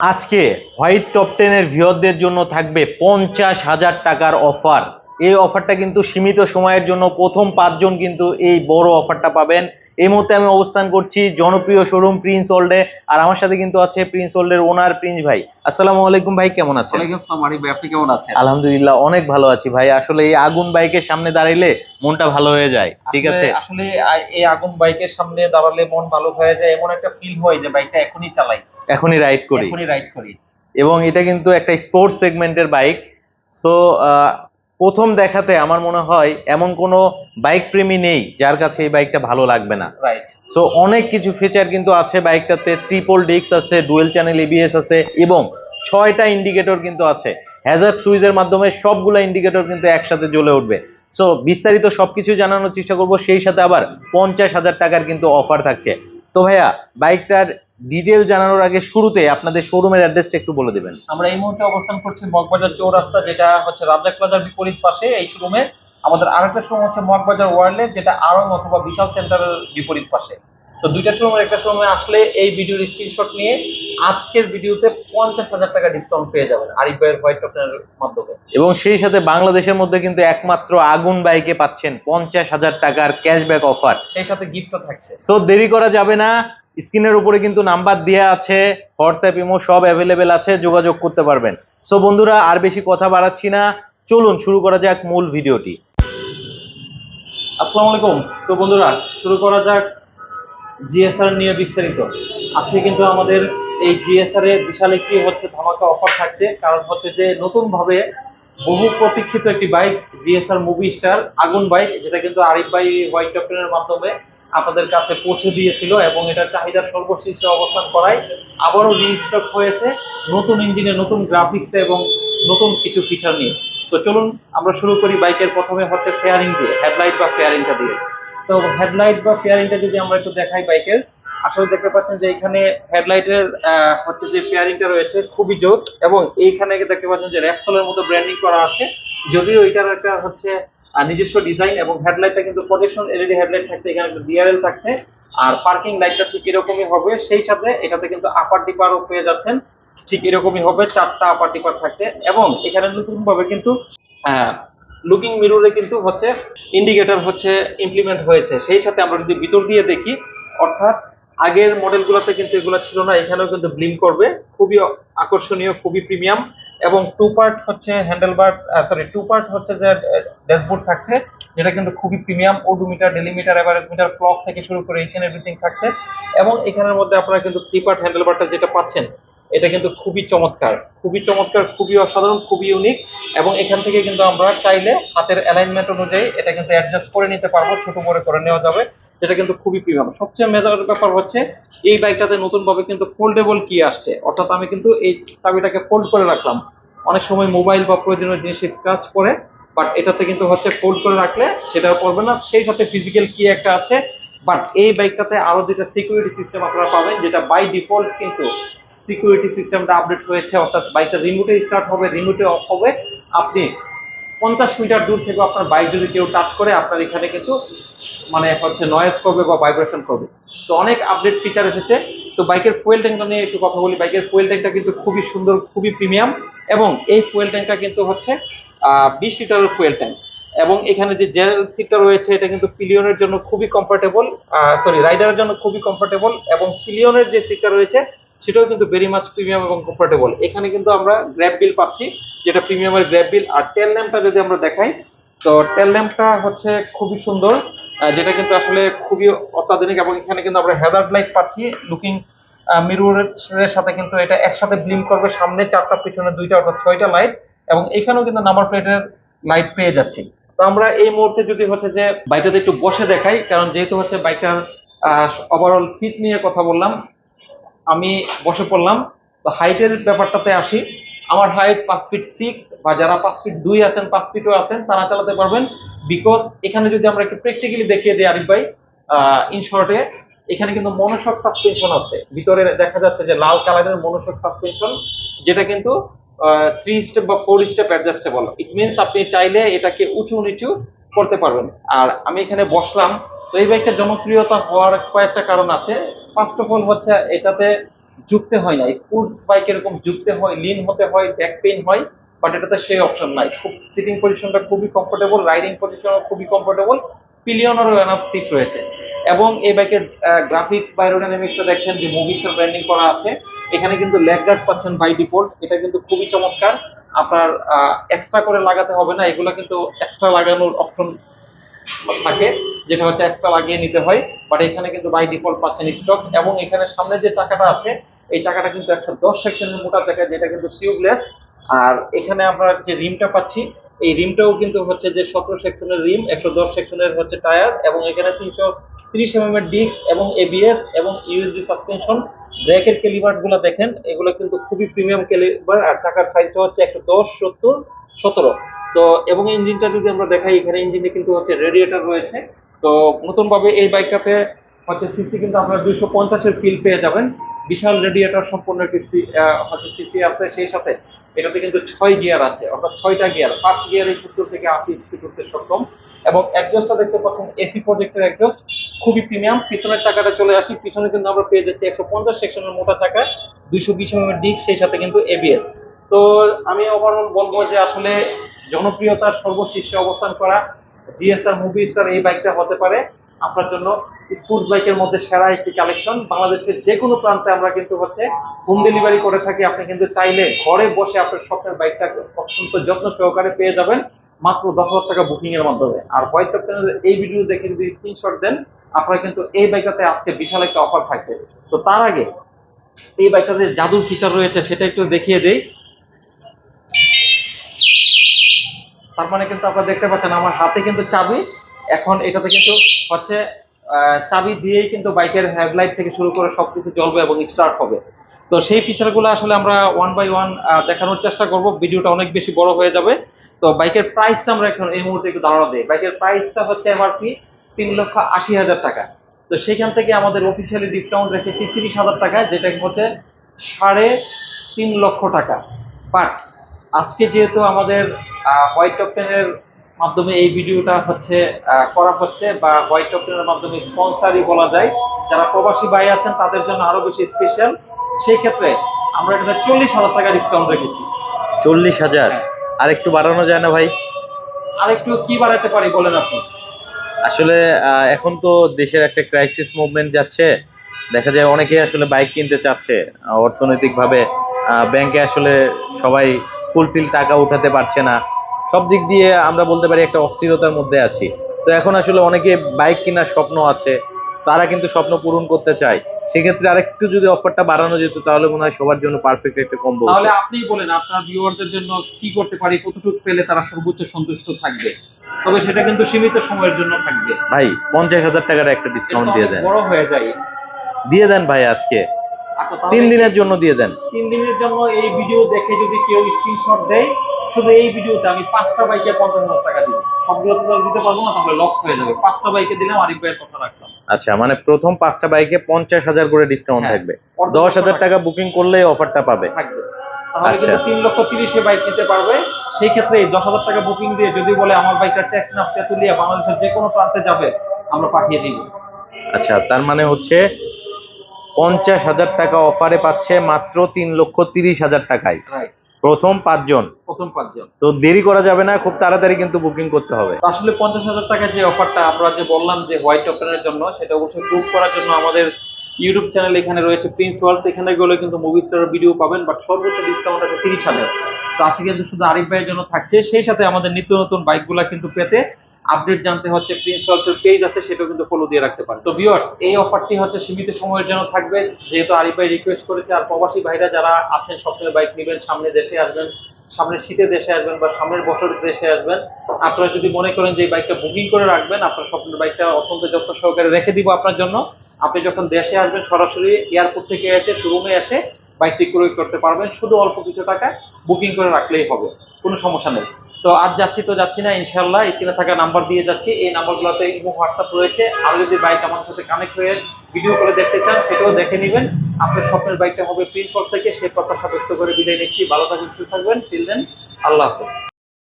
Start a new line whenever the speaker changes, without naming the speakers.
আজকে white top টেনের ভিওরদের জন্য থাকবে পঞ্চাশ হাজার টাকার অফার। এই অফারটা কিন্তু সীমিত সময়ের জন্য প্রথম পাঁচজন কিন্তু এই বড় অফারটা পাবেন। এই মুহূর্তে আমি অবস্থান করছি জনপ্রিয় শোরুম প্রিন্স ওল্ডে আর আমার সাথে কিন্তু আছে প্রিন্স ওল্ডের ওনার প্রিন্স ভাই। আসসালামু আলাইকুম ভাই কেমন আছেন?
ওয়ালাইকুম আসসালাম আরিফ ভাই আপনি কেমন আছেন?
আলহামদুলিল্লাহ অনেক ভালো আছি ভাই। আসলে এই আগুন বাইকের সামনে দাঁড়াইলে মনটা ভালো হয়ে যায় ঠিক আছে?
আসলে- আসলে এই আগুন বাইকের সামনে দাঁড়ালে মন ভালো হয়ে যায় এমন একটা ফিল হয় যে বাইকটা এখনই চালাই।
এখনই রাইড করি।
এখনই রাইড করি।
এবং এটা কিন্তু একটা স্পোর্টস সেগমেন্টের বাইক সো প্রথম দেখাতে আমার মনে হয় এমন কোনো বাইক প্রেমী নেই যার কাছে এই বাইকটা ভালো লাগবে না।
রাইট
সো অনেক কিছু ফিচার কিন্তু আছে বাইকটাতে ট্রিপল ডিস্ক আছে ডুয়েল চ্যানেল এবিএস আছে এবং ছয়টা ইন্ডিকেটর কিন্তু আছে। হ্যাজার সুইজের মাধ্যমে সবগুলো ইন্ডিকেটর কিন্তু একসাথে জ্বলে উঠবে। সো বিস্তারিত সবকিছু জানানোর চেষ্টা করব। সেই সাথে আবার পঞ্চাশ হাজার টাকার কিন্তু অফার থাকছে। তো ভাইয়া বাইকটার ডিটেল জানানোর আগে শুরুতে আপনাদের শোরুমের অ্যাড্রেসটা একটু বলে দেবেন।
আমরা এই মুহূর্তে অবস্থান করছি মগবাজার চৌরাস্তা, যেটা হচ্ছে রাজ্জাক প্লাজার বিপরীত পাশে এই শোরুমে আমাদের আরেকটা শোরুম হচ্ছে মগবাজার ওয়ার্ল্ডে, যেটা আরং অথবা বিশাল সেন্টারের বিপরীত পাশে। তো দুইটা শোরুমের একটা শোরুমে আসলে এই ভিডিওর স্ক্রিনশট নিয়ে আজকের ভিডিওতে পঞ্চাশ হাজার টাকা ডিসকাউন্ট পেয়ে যাবেন আরিফ ভাইয়ের হোয়াইট টপের মাধ্যমে।
এবং সেই সাথে বাংলাদেশের মধ্যে কিন্তু একমাত্র আগুন বাইকে পাচ্ছেন পঞ্চাশ হাজার টাকার ক্যাশব্যাক অফার
সেই সাথে গিফটও থাকছে।
সো দেরি করা যাবে না। স্ক্রিনের উপরে কিন্তু নাম্বার দেওয়া আছে হোয়াটসঅ্যাপ ইমো সব অ্যাভেলেবেল আছে যোগাযোগ করতে পারবেন। সো বন্ধুরা আর বেশি কথা বাড়াচ্ছি না। চলুন শুরু করা যাক মূল ভিডিওটি।
আসসালামু আলাইকুম। সো বন্ধুরা শুরু করা যাক জিএসআর নিয়ে বিস্তারিত। আজকে কিন্তু আমাদের এই জিএসআর এ বিশাল একটি হচ্ছে ধামাকা অফার থাকছে। কারণ হচ্ছে যে নতুন ভাবে বহু প্রতীক্ষিত একটি বাইক জিএসআর মুভি স্টার আগুন বাইক যেটা কিন্তু আরিফ ভাই হোয়াইট ক্যাপ্টেনের মাধ্যমে আপনাদের কাছে পৌঁছে দিয়েছিল এবং এটার চাহিদা সর্বশীর্ষে অবস্থান করায় আবারও রিস্টক হয়েছে নতুন ইঞ্জিনে নতুন গ্রাফিক্সে এবং নতুন কিছু ফিচার নিয়ে। তো চলুন আমরা শুরু করি বাইকের প্রথমে হচ্ছে ফেয়ারিং দিয়ে হেডলাইট বা ফেয়ারিংটা দিয়ে। তো হেডলাইট বা ফেয়ারিংটা যদি আমরা একটু দেখাই বাইকের, আসলে দেখতে পাচ্ছেন যে এখানে হেডলাইটের হচ্ছে যে ফেয়ারিংটা রয়েছে খুবই জোস এবং এইখানে দেখতে পাচ্ছেন যে র্যাপসলের মতো ব্র্যান্ডিং করা আছে। যদিও এটার একটা হচ্ছে নিজস্ব ডিজাইন এবং হেডলাইটটা কিন্তু প্রজেকশন এলইডি হেডলাইট থাকছে, এখানে ডিআরএল থাকছে। আর পার্কিং লাইটটা ঠিক এরকমই হবে, সেই সাথে এটাতে কিন্তু আপার ডিপারও পেয়ে যাচ্ছেন। ঠিক এরকমই হবে, চারটা আপার ডিপার থাকছে এবং এখানে নতুন ভাবে কিন্তু লুকিং মিররে কিন্তু হচ্ছে ইন্ডিকেটর হচ্ছে ইমপ্লিমেন্ট হয়েছে। সেই সাথে আমরা যদি ভিতর দিয়ে দেখি, অর্থাৎ আগের মডেলগুলোতে কিন্তু এগুলো ছিল না, এখানেও কিন্তু ব্লিম করবে। খুবই আকর্ষণীয়, খুবই প্রিমিয়াম এবং টু পার্ট হচ্ছে হ্যান্ডেলবার সরি টু পার্ট হচ্ছে যে ড্যাশবোর্ড থাকছে, যেটা কিন্তু খুবই premium odometer delimiter average meter clock থেকে শুরু করে এইচ এন্ড এভরিথিং থাকছে। এবং এখানের মধ্যে আপনারা কিন্তু থ্রি পার্ট হ্যান্ডেলবারটা যেটা পাচ্ছেন এটা কিন্তু খুবই চমৎকার। খুবই চমৎকার, খুবই অসাধারণ, খুবই ইউনিক এবং এখান থেকে কিন্তু আমরা চাইলে হাতের অ্যালাইনমেন্ট অনুযায়ী এটা কিন্তু অ্যাডজাস্ট করে নিতে পারব, ছোট বড় করে নেওয়া যাবে, যেটা কিন্তু খুবই প্রিমিয়াম সবচেয়ে মেজার ব্যাপার হচ্ছে, এই বাইকটাতে নতুন ভাবে কিন্তু ফোল্ডেবল কি আসছে। অর্থাৎ আমি কিন্তু এই চাবিটাকে ফোল্ড করে রাখলাম। অনেক সময় মোবাইল বা প্রয়োজনীয় জিনিস স্ক্রাচ করে বাট এটাতে কিন্তু হচ্ছে ফোল্ড করে রাখলে সেটা পড়বে না। সেই সাথে ফিজিক্যাল কি একটা আছে বাট এই বাইকটাতে আরও যেটা সিকিউরিটি সিস্টেম আপনারা পাবেন, যেটা বাই ডিফল্ট কিন্তু সিকিউরিটি সিস্টেমটা আপডেট হয়েছে, অর্থাৎ বাইকটা রিমোটে স্টার্ট হবে রিমোটে অফ হবে। আপনি পঞ্চাশ মিটার দূর থেকে আপনার বাইক যদি কেউ টাচ করে, আপনার এখানে কিন্তু মানে হচ্ছে নয়েজ করবে বা ভাইব্রেশন করবে। তো অনেক আপডেট ফিচার এসেছে। তো বাইকের ফুয়েল ট্যাঙ্কটা নিয়ে একটু কথা বলি। বাইকের ফুয়েল ট্যাঙ্কটা কিন্তু খুবই সুন্দর, খুবই প্রিমিয়াম এবং এই ফুয়েল ট্যাঙ্কটা কিন্তু হচ্ছে বিশ লিটারের ফুয়েল ট্যাঙ্ক এবং এখানে যে জেল সিটটা রয়েছে, এটা কিন্তু পিলিয়নের জন্য খুবই কমফোর্টেবল সরি রাইডারের জন্য খুবই কমফোর্টেবল এবং পিলিয়নের যে সিটটা রয়েছে সেটাও কিন্তু ভেরি মাচ প্রিমিয়াম এবং কমফোর্টেবল এখানে কিন্তু আমরা গ্র্যাব বিল পাচ্ছি, যেটা প্রিমিয়ামের গ্র্যাব বিল আর টেল ল্যাম্পটা যদি আমরা দেখাই, তো টেল ল্যাম্পটা হচ্ছে খুবই সুন্দর যেটা কিন্তু আসলে খুবই অত্যাধুনিক এবং এখানে কিন্তু আমরা হেজার্ড লাইট পাচ্ছি লুকিং মিররের সাথে কিন্তু এটা একসাথে ব্লিম করবে, সামনে চারটা, পিছনে দুইটা অর্থাৎ ছয়টা লাইট এবং এখানেও কিন্তু নাম্বার প্লেটের লাইট পেয়ে যাচ্ছি। তো আমরা এই মুহূর্তে যদি হচ্ছে যে বাইকটাতে একটু বসে দেখাই, কারণ যেহেতু হচ্ছে বাইকটার ওভারঅল সিট নিয়ে কথা বললাম আমি বসে পড়লাম। তো হাইটের ব্যাপারটাতে আসি। আমার হাইট পাঁচ ফিট সিক্স বা যারা পাঁচ ফিট দুই আছেন, পাঁচ ফিটও আছেন, তারা চালাতে পারবেন। বিকজ এখানে যদি আমরা একটু প্র্যাকটিক্যালি দেখিয়ে দিই আরিফ ভাই ইন শর্টে এখানে কিন্তু মনোশক সাসপেনশন আছে। ভিতরে দেখা যাচ্ছে যে লাল কালারের মনোশক সাসপেনশন যেটা কিন্তু থ্রি স্টেপ বা four step adjustable it means আপনি চাইলে এটাকে উঁচু নিচু করতে পারবেন। আর আমি এখানে বসলাম। তো এই বাইকটা জনপ্রিয়তা হওয়ার কয়েকটা কারণ আছে। ফার্স্ট অফ অল হচ্ছে এটাতে যুক্তে হয় না। স্পোর্টস বাইক এরকম যুক্তে হয় লিন হতে হয় ব্যাক পেইন হয় বাট এটাতে সেই অপশন নাই। খুব সিটিং পজিশনটা খুবই কমফোর্টেবল রাইডিং পজিশন খুবই কমফোর্টেবল পিলিয়নেরও এনাফ সিট রয়েছে। এবং এই বাইকের গ্রাফিক্স বা এরোডাইনামিক্সটা দেখছেন যে মুভিসের ব্র্যান্ডিং করা আছে। এখানে কিন্তু লেগ গার্ড পাচ্ছেন বাই ডিফল্ট এটা কিন্তু খুবই চমৎকার। আপনার এক্সট্রা করে লাগাতে হবে না। এগুলো কিন্তু এক্সট্রা লাগানোর অপশন থাকে যেটা হচ্ছে এক্সট্রা লাগিয়ে নিতে হয় বাট এখানে কিন্তু বাই ডিফল্ট পাচ্ছেন স্টক এবং এখানে সামনে যে চাকাটা আছে, এই চাকাটা কিন্তু একটা দশ সেকশনের মোটা চাকা, যেটা কিন্তু টিউবলেস আর এখানে আমরা যে রিমটা পাচ্ছি, এই রিমটাও কিন্তু হচ্ছে যে সতেরো সেকশনের রিম, একশো দশ সেকশনের হচ্ছে টায়ার এবং এখানে তিনশো তিরিশ এম এর ডিস্ক এবং এবিএস এবং ইউএসডি সাসপেনশন ব্রেকের ক্যালিভারগুলো দেখেন, এগুলো কিন্তু খুবই প্রিমিয়াম ক্যালিভার আর চাকার সাইজটা হচ্ছে একশো দশ সত্তর সতেরো। তো এবং ইঞ্জিনটা যদি আমরা দেখাই, এখানে ইঞ্জিনে কিন্তু হচ্ছে রেডিয়েটার রয়েছে। তো নতুন ভাবে এই বাইকটাতে হচ্ছে সিসি কিন্তু আপনারা দুইশো পঞ্চাশের ফিল পেয়ে যাবেন। বিশাল রেডিয়েটার সম্পূর্ণ একটি হচ্ছে সিসি আছে, সেই সাথে এটাতে কিন্তু ছয় গিয়ার আছে। অর্থাৎ ছয়টা গিয়ার ফার্স্ট গিয়ারে সত্তর থেকে আশি স্পিড করতে সক্ষম। এবং একজস্টটা দেখতে পাচ্ছেন এসি প্রজেক্টের একজস্ট খুবই প্রিমিয়াম পিছনের চাকাটা চলে আসি, পিছনে কিন্তু আমরা পেয়ে যাচ্ছি একশো পঞ্চাশ সেকশনের মোটা চাকা, দুইশো বিশ এম ডিক সেই সাথে কিন্তু এবিএস তো আমি ওভারঅল বলব যে আসলে জনপ্রিয়তার সর্বশীর্ষে অবস্থান করা জিএসআর মুভি স্টার এই বাইকটা হতে পারে। আপনার জন্য স্পোর্টস বাইকের মধ্যে সেরা একটি কালেকশন বাংলাদেশের যে কোনো প্রান্তে আমরা কিন্তু হচ্ছে হোম ডেলিভারি করে থাকি। আপনি কিন্তু চাইলে ঘরে বসে আপনার স্বপ্নের বাইকটা অত্যন্ত যত্ন সহকারে পেয়ে যাবেন মাত্র দশ হাজার টাকা বুকিং এর মাধ্যমে। আর হোয়াইট ক্যাপ্টেনের এই ভিডিও দেখে যদি স্ক্রিনশট দেন। আপনারা কিন্তু এই বাইকটাতে আজকে বিশাল একটা অফার থাকছে। তো তার আগে এই বাইকটাতে জাদুর ফিচার রয়েছে, সেটা একটু দেখিয়ে দেই। তার মানে কিন্তু আপনারা দেখতে পাচ্ছেন আমার হাতে কিন্তু চাবি। এখন এটাতে কিন্তু হচ্ছে চাবি দিয়েই কিন্তু বাইকের হেডলাইট থেকে শুরু করে সবকিছু জ্বলবে এবং স্টার্ট হবে। তো সেই ফিচারগুলো আসলে আমরা ওয়ান বাই ওয়ান দেখানোর চেষ্টা করব। ভিডিওটা অনেক বেশি বড় হয়ে যাবে। তো বাইকের প্রাইসটা আমরা এখন এই মুহূর্তে একটু ধারণা দিই। বাইকের প্রাইসটা হচ্ছে এমআরপি তিন লক্ষ আশি হাজার টাকা। তো সেখান থেকে আমাদের অফিসিয়ালি ডিসকাউন্ট রেখেছি তিরিশ হাজার টাকা যেটা হচ্ছে সাড়ে তিন লক্ষ টাকা। বাট আজকে যেহেতু আমাদের হোয়াইট টপটেনের মাধ্যমে এই ভিডিওটা হচ্ছে করা হচ্ছে বা হোয়াইট টপটেনের মাধ্যমে স্পন্সারই বলা যায়। যারা প্রবাসী ভাই আছেন তাদের জন্য আরও বেশি স্পেশাল সেই ক্ষেত্রে আমরা এখানে চল্লিশ হাজার টাকা ডিসকাউন্ট রেখেছি।
চল্লিশ হাজার?
হ্যাঁ।
আর একটু বাড়ানো যায় না ভাই?
আর একটু কি বাড়াতে পারি বলেন আপনি?
আসলে এখন তো দেশের একটা ক্রাইসিস মুভমেন্ট যাচ্ছে। দেখা যায় অনেকে আসলে বাইক কিনতে চাচ্ছে। অর্থনৈতিকভাবে ব্যাংকে আসলে সবাই ফুলফিল টাকা উঠাতে পারছে না। সব দিক দিয়ে আমরা বলতে পারি একটা অস্থিরতার মধ্যে আছি। তো এখন আসলে অনেকে বাইক কেনার স্বপ্ন আছে তারা কিন্তু স্বপ্ন পূরণ করতে চায়। সেক্ষেত্রে আরেকটু যদি অফারটা বাড়ানো যেত তাহলে মনে হয় সবার জন্য পারফেক্ট একটা কম্বো
তাহলে আপনিই বলেন আপনার ভিউয়ারদের জন্য কি করতে পারি কতটুকু পেলে তারা সর্বোচ্চ সন্তুষ্ট থাকবে? তবে সেটা কিন্তু সীমিত সময়ের জন্য থাকবে।
ভাই পঞ্চাশ হাজার টাকার একটা ডিসকাউন্ট দিয়ে দেন।
বড় হয়ে যায়।
দিয়ে দেন ভাই আজকে। তিন দিনের জন্য দিয়ে দেন।
তিন দিনের জন্য এই ভিডিও দেখে যদি কেউ স্ক্রিনশট দেয় শুধু এই ভিডিওতে আমি পাঁচটা বাইকে পঞ্চাশ হাজার টাকা দিব। সবগুলো তো দিতে পারব না তাহলে লস হয়ে যাবে। পাঁচটা বাইকে দিলাম আরিফ ভাইয়ের কথা রাখলাম।
আচ্ছা মানে প্রথম পাঁচটা বাইকে পঞ্চাশ হাজার করে ডিসকাউন্ট
হ্যাঁ।
থাকবে। দশ হাজার টাকা। বুকিং করলেই অফারটা পাবে।
থাকবে। তাহলে
আচ্ছা।
কিন্তু তিন লক্ষ তিরিশে বাইক নিতে পারবে। সেই ক্ষেত্রে এই দশ হাজার টাকা বুকিং দিয়ে যদি বলে আমার বাইকটা তেতুলিয়া বাংলাদেশের যে কোনো প্রান্তে যাবে আমরা পাঠিয়ে দিব।
আচ্ছা তার মানে হচ্ছে পঞ্চাশ হাজার টাকা অফারে পাচ্ছে মাত্র তিন লক্ষ তিরিশ হাজার টাকায়। প্রথম পাঁচজন।
প্রথম পাঁচজন।
তো দেরি করা যাবে না খুব তাড়াতাড়ি কিন্তু বুকিং করতে হবে।
আসলে পঞ্চাশ হাজার টাকার যে অফারটা আমরা যে বললাম যে হোয়াইট অপশনের জন্য সেটা অবশ্যই প্রুভ করার জন্য আমাদের ইউটিউব চ্যানেল এখানে রয়েছে প্রিন্স ওয়ার্লস এখানে গেলে কিন্তু মুভি স্টারের ভিডিও পাবেন বাট সর্বোচ্চ ডিসকাউন্ট আছে তিরিশ হাজার। তো আজকে কিন্তু শুধু আরিফ ভাইয়ের জন্য থাকছে সেই সাথে আমাদের নিত্য নতুন বাইকগুলা কিন্তু পেতে আপডেট জানতে হচ্ছে প্রিন্স ওয়ার্লসের পেজ আছে, সেটাও কিন্তু ফলো দিয়ে রাখতে পারেন। তো ভিউয়ার্স এই অফারটি হচ্ছে সীমিত সময়ের জন্য থাকবে। যেহেতু আরিফ ভাই রিকোয়েস্ট করেছে, আর প্রবাসী ভাইরা যারা আছেন স্বপ্নের বাইক নেবেন, সামনে দেশে আসবেন, সামনের শীতে দেশে আসবেন বা সামনের বছর দেশে আসবেন, আপনারা যদি মনে করেন যে বাইকটা বুকিং করে রাখবেন, আপনার স্বপ্নের বাইকটা অত্যন্ত যত্ন সহকারে রেখে দিব আপনার জন্য। আপনি যখন দেশে আসবেন, সরাসরি এয়ারপোর্ট থেকে এসে শোরুমে এসে বাইকটি ক্রয় করতে পারবেন। শুধু অল্প কিছু টাকা বুকিং করে রাখলেই হবে, কোনো সমস্যা নেই। তো আজ যাচ্ছি তো যাচ্ছি না ইনশাল্লাহ স্ক্রিনে থাকা নাম্বার দিয়ে যাচ্ছি। এই নাম্বারগুলোতে ইমো, হোয়াটসঅ্যাপ রয়েছে। আর যদি বাইক আমার সাথে কানেক্ট হয়ে ভিডিও করে দেখতে চান, সেটাও দেখে নেবেন। আপনার স্বপ্নের বাইকটা হবে প্রিন্স থেকে। সে কথা সাব্যস্ত করে বিদায় নিচ্ছি। ভালো থাকবেন সুস্থ থাকবেন। টিল দেন আল্লাহ হাফেজ।